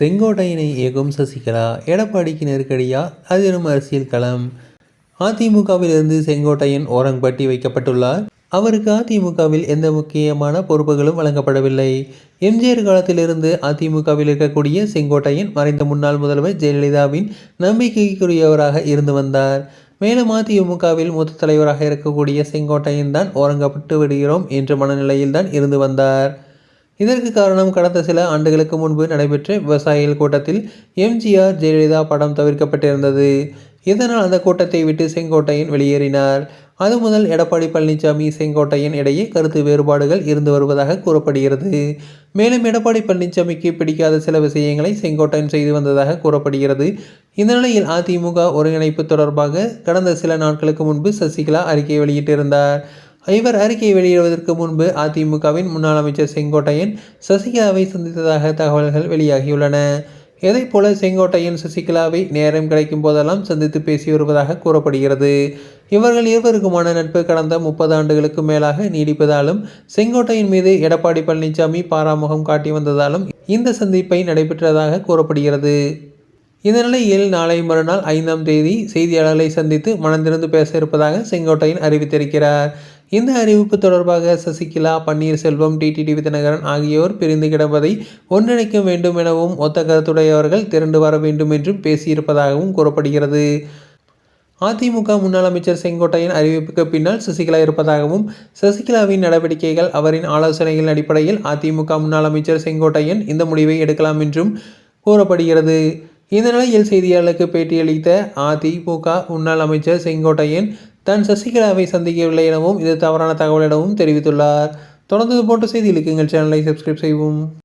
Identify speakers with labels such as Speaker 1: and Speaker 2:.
Speaker 1: செங்கோட்டையனை இயக்கும் சசிகலா எடப்பாடிக்கு நெருக்கடியா? அதிரும் அரசியல் களம். அதிமுகவிலிருந்து செங்கோட்டையன் ஓரங்கப்பட்டி வைக்கப்பட்டுள்ளார். அவருக்கு அதிமுகவில் எந்த முக்கியமான பொறுப்புகளும் வழங்கப்படவில்லை. எம்ஜிஆர் காலத்திலிருந்து அதிமுகவில் இருக்கக்கூடிய செங்கோட்டையன் மறைந்த முன்னாள் முதல்வர் ஜெயலலிதாவின் நம்பிக்கைக்குரியவராக இருந்து வந்தார். மேலும் அதிமுகவில் மூத்த தலைவராக இருக்கக்கூடிய செங்கோட்டையன் தான் ஓரங்கப்பட்டு விடுகிறோம் என்ற மனநிலையில்தான் இருந்து வந்தார். இதற்கு காரணம் கடந்த சில ஆண்டுகளுக்கு முன்பு நடைபெற்ற விவசாயிகள் கூட்டத்தில் எம்ஜிஆர் ஜெயலலிதா படம் தவிர்க்கப்பட்டிருந்தது. இதனால் அந்த கூட்டத்தை விட்டு செங்கோட்டையன் வெளியேறினார். அது முதல் எடப்பாடி பழனிசாமி செங்கோட்டையன் இடையே கருத்து வேறுபாடுகள் இருந்து வருவதாக கூறப்படுகிறது. மேலும் எடப்பாடி பழனிசாமிக்கு பிடிக்காத சில விஷயங்களை செங்கோட்டையன் செய்து வந்ததாக கூறப்படுகிறது. இந்த நிலையில் அதிமுக ஒருங்கிணைப்பு தொடர்பாக கடந்த சில நாட்களுக்கு முன்பு சசிகலா அறிக்கை வெளியிட்டிருந்தார். இவர் அறிக்கை வெளியிடுவதற்கு முன்பு அதிமுகவின் முன்னாள் அமைச்சர் செங்கோட்டையன் சசிகலாவை சந்தித்ததாக தகவல்கள் வெளியாகியுள்ளன. இதைப் போல செங்கோட்டையன் சசிகலாவை நேரம் கிடைக்கும் போதெல்லாம் சந்தித்து பேசி வருவதாக கூறப்படுகிறது. இவர்கள் இருவருக்குமான நட்பு கடந்த முப்பது ஆண்டுகளுக்கு மேலாக நீடிப்பதாலும் செங்கோட்டையின் மீது எடப்பாடி பழனிசாமி பாராமுகம் காட்டி வந்ததாலும் இந்த சந்திப்பை நடைபெற்றதாக கூறப்படுகிறது. இந்த நிலையில் நாளை மறுநாள் ஐந்தாம் தேதி செய்தியாளர்களை சந்தித்து மனந்திறந்து பேச இருப்பதாக செங்கோட்டையன் அறிவித்திருக்கிறார். இந்த அறிவிப்பு தொடர்பாக சசிகலா பன்னீர்செல்வம் டிடிடி விதிநகரன் ஆகியோர் பிரிந்து கிடப்பதை ஒன்றிணைக்க வேண்டும் எனவும் ஒத்த கருத்துடையவர்கள் திரண்டு வர வேண்டும் என்றும் பேசியிருப்பதாகவும் கூறப்படுகிறது. அதிமுக முன்னாள் அமைச்சர் செங்கோட்டையன் அறிவிப்புக்கு பின்னால் சசிகலா இருப்பதாகவும் சசிகலாவின் நடவடிக்கைகள் அவரின் ஆலோசனைகளின் அடிப்படையில் அதிமுக முன்னாள் அமைச்சர் செங்கோட்டையன் இந்த முடிவை எடுக்கலாம் என்றும் கூறப்படுகிறது. இந்த நிலையில் செய்தியாளருக்கு பேட்டியளித்த அதிமுக முன்னாள் அமைச்சர் செங்கோட்டையன் தான் சசிகலாவை சந்திக்கவில்லை எனவும் இது தவறான தகவல் எனவும் தெரிவித்துள்ளார். தொடர்ந்து போன்ற செய்திகளுக்கு எங்கள் சேனலை சப்ஸ்கிரைப் செய்வோம்